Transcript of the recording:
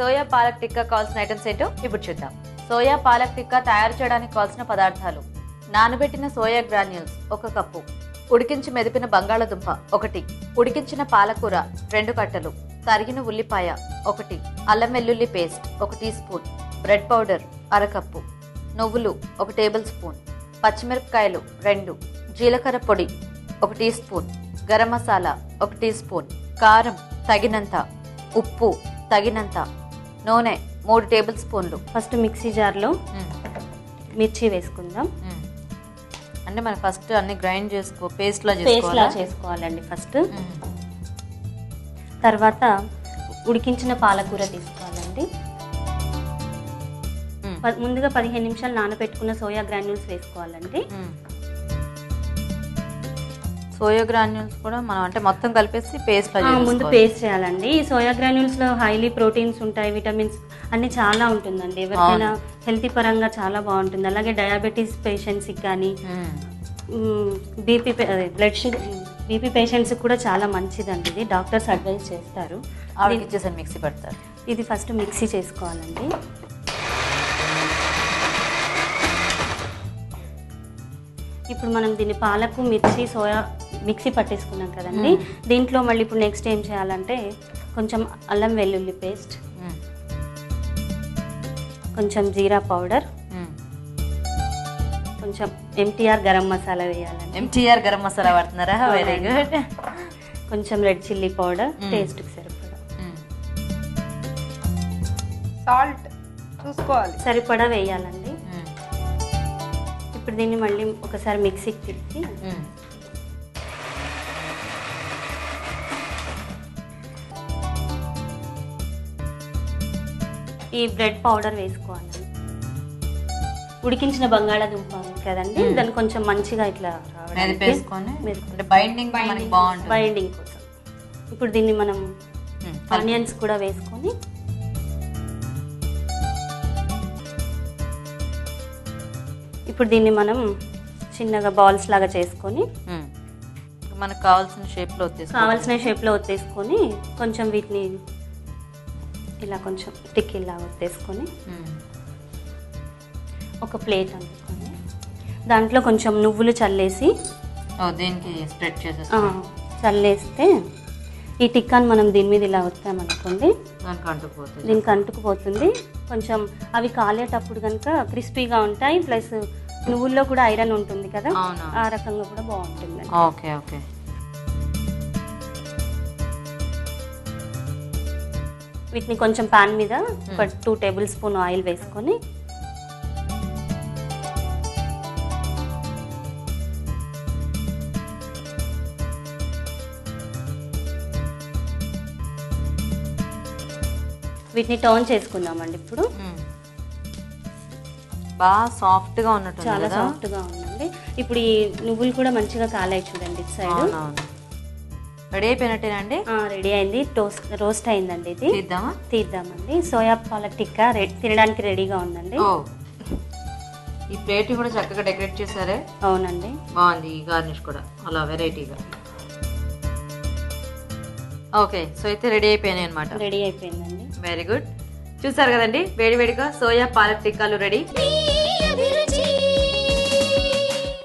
Soya palak tikka కావాల్సిన items ఏంటో ఇప్పుడు చూద్దాం. సోయా పాలక్ టిక్కా తయారు చేయడానికి కావాల్సిన పదార్థాలు. నానబెట్టిన సోయా గ్రాన్యూల్స్ ఒక కప్పు. ఉడికించి మెదిపిన బంగాళదుంప ఒకటి. ఉడికించిన పాలకూర రెండు కట్టలు. తరిగిన ఉల్లిపాయ ఒకటి. అల్లం వెల్లుల్లి పేస్ట్ ఒక టీ స్పూన్. బ్రెడ్ పౌడర్ అరకప్పు. నువ్వులు ఒక టేబుల్ స్పూన్. పచ్చిమిరపకాయలు రెండు. జీలకర్ర పొడి ఒక టీ స్పూన్. గరం మసాలా ఒక టీ స్పూన్. కారం తగినంత. ఉప్పు తగినంత. నూనె మూడు టేబుల్ స్పూన్లు. ఫస్ట్ మిక్సీ జార్లో మిర్చి వేసుకుందాం. అంటే మనం ఫస్ట్ అన్ని గ్రైండ్ చేసుకో పేస్ట్ లా పేస్ట్ లా చేసుకోవాలండి ఫస్ట్. తర్వాత ఉడికించిన పాలకూర తీసుకోవాలండి. ముందుగా పదిహేను నిమిషాలు నానబెట్టుకున్న సోయా గ్రాన్యూల్స్ వేసుకోవాలండి. సోయా గ్రాన్యూల్స్ కూడా మనం అంటే మొత్తం కలిపేసి పేస్ట్ ముందు. పేస్ట్ చేయాలండి. ఈ సోయా గ్రాన్యూల్స్లో హైలీ ప్రోటీన్స్ ఉంటాయి విటమిన్స్ అన్ని చాలా ఉంటుందండి. ఎవరికైనా హెల్తీ పరంగా చాలా బాగుంటుంది. అలాగే డయాబెటీస్ పేషెంట్స్కి కానీ. BP blood sugar BP patients కూడా చాలా మంచిదండి. ఇది డాక్టర్స్ అడ్వైస్ చేస్తారు. ఆవిడకి ఇచ్చేసాను మిక్సీ పడతారు. ఇది ఫస్ట్ మిక్సీ చేసుకోవాలండి. ఇప్పుడు మనం దీన్ని పాలకు మిర్చి సోయా మిక్సీ పట్టేసుకున్నాం కదండి. దీంట్లో మళ్ళీ ఇప్పుడు నెక్స్ట్ ఏం చేయాలంటే కొంచెం అల్లం వెల్లుల్లి పేస్ట్. కొంచెం జీరా పౌడర్. కొంచెం ఎంటీఆర్ గరం మసాలా వేయాలండి. ఎంటీఆర్ గరం మసాలా వాడుతున్నారా? వెరీ గుడ్ కొంచెం రెడ్ చిల్లీ పౌడర్ టేస్ట్కి సరిపడా. సాల్ట్ చూసుకోవాలి. సరిపడా వేయాలండి. ఇప్పుడు దీన్ని మళ్ళీ ఒకసారి మిక్సీకి తిప్పి ఈ బ్రెడ్ పౌడర్ వేసుకోవాలి. ఉడికించిన బంగాళాదుంప కదండి దాన్ని కొంచెం మంచిగా ఇట్లా బైండింగ్ బైండింగ్ కోసం. ఇప్పుడు దీన్ని మనం. ఆనియన్స్ కూడా వేసుకొని ఇప్పుడు దీన్ని మనం చిన్నగా బాల్స్ లాగా చేసుకొని. మనకు కావాల్సిన షేప్లో వచ్చేసి కావాల్సిన షేప్లో ఒత్తేసుకొని కొంచెం వీటిని ఇలా కొంచెం టిక్కీ లాగా ఒత్తేసుకొని ఒక ప్లేట్ అందుకొని దాంట్లో కొంచెం నువ్వులు చల్లేసి దీనికి స్ప్రెడ్ చేసేసి ఆ, చల్లేస్తే ఈ టిక్కాని మనం దీని మీద ఇలా వస్తామనుకోండి దానికి అంటుకుపోతుంది కొంచెం అవి కాలేటప్పుడు కనుక క్రిస్పీగా ఉంటాయి ప్లస్ నువ్వుల్లో కూడా ఐరన్ ఉంటుంది కదా ఆ రకంగా కూడా బాగుంటుంది ఓకే ఓకే. వీటిని కొంచెం పాన్ మీద ఒక టూ టేబుల్ స్పూన్ ఆయిల్ వేసుకొని వీటిని టర్న్ చేసుకుందామండి ఇప్పుడు. మ్మ్. బాగా సాఫ్ట్గా ఉన్నట్టు చాలా సాఫ్ట్గా ఉందండి. ఇప్పుడు ఈ నువ్వులు కూడా మంచిగా కాలాయి చూడండి ఇటు సైడ్ రెడీ అయిపోయినట్టేనండి రెడీ అయింది. టోస్ట్ రోస్ట్ అయిందండి ఇది. తీద్దామా? తీద్దామండి. సోయా పాలక్ టిక్కా రెడ్ తినడానికి రెడీగా ఉందండి. ఓ. ఈ ప్లేట్ కూడా చక్కగా డెకరేట్ చేశారే? అవునండి. బాగుంది ఈ గార్నిష్ కూడా. అలా వెరైటీగా. ఓకే సో అయితే రెడీ అయిపోయినాయి అనమాట రెడీ అయిపోయిందండి. Very good. చూసారు కదండి వేడి వేడిగా సోయా పాలక్ టిక్కాలు రెడీ.